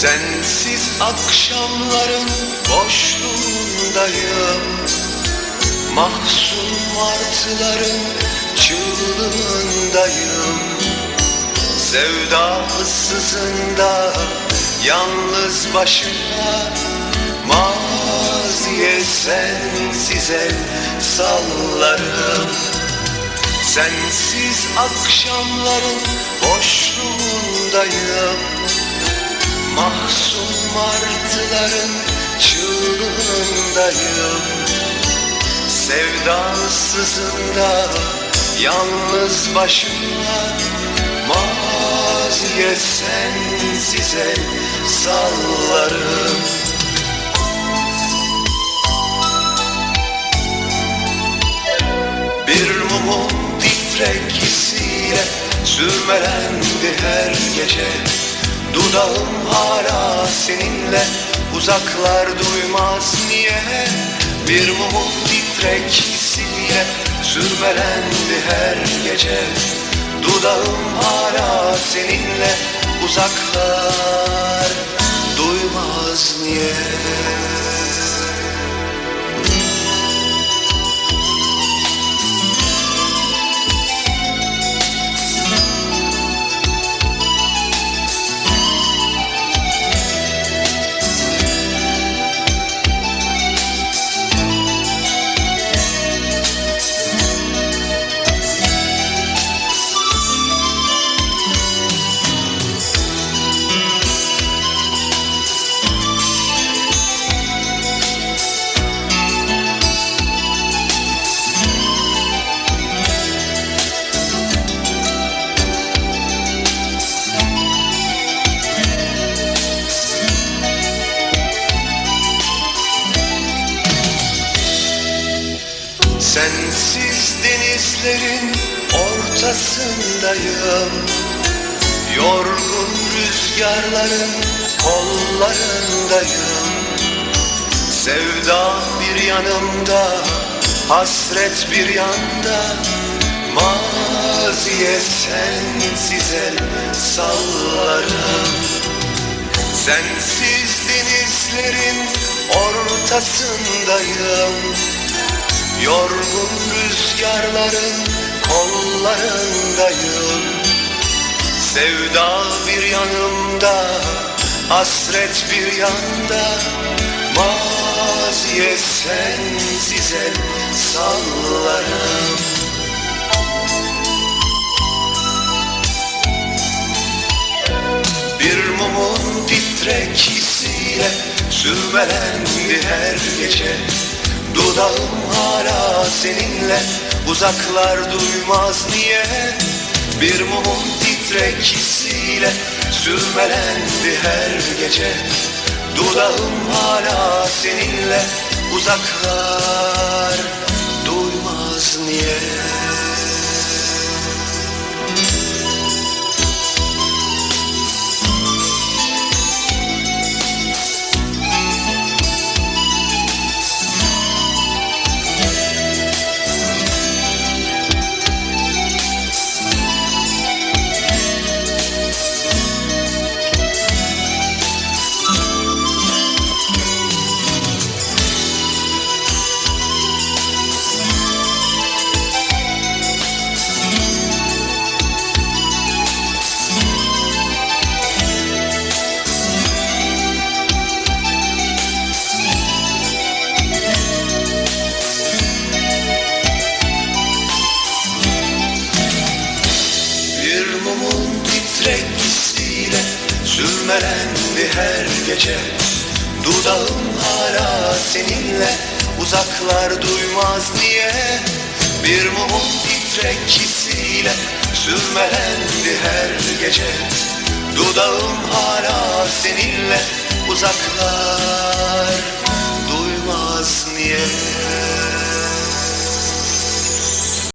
Sensiz akşamların boşluğundayım. Mahzun martıların çığlığındayım. Sevda ıssızında yalnız başına Maziye sensiz el sallarım. Sensiz akşamların boşluğundayım Mahzun martıların çığlığındayım. Sevdasızında yalnız başıma Maziye sensiz el sallarım. Bir mumun titrekisiyle sürmelendi her gece Dudağım hala seninle uzaklar duymaz niye? Bir mumun titrekisiyle sürmelendi her gece. Dudağım hala seninle uzaklar Sensiz denizlerin ortasındayım. Yorgun rüzgarların kollarındayım. Sevda bir yanımda, hasret bir yanda. Maziye sensiz el sallarım. Sensiz denizlerin ortasındayım Yorgun rüzgarların kollarındayım. Sevda bir yanımda, hasret bir yanda. Maziye sensiz el sallarım. Bir mumun titrekisiyle sürmelendi her gece Dudağım hala seninle. Uzaklar duymaz niye? Bir mumun titrekisiyle sürmelendi her gece. Dudağım hala seninle. Uzaklar duymaz niye örendi her gece. Dudağım hala seninle uzaklar duymaz diye Bir mumun titrek hissiyle sürmelendi her gece. Dudağım hala seninle uzaklar duymaz niye?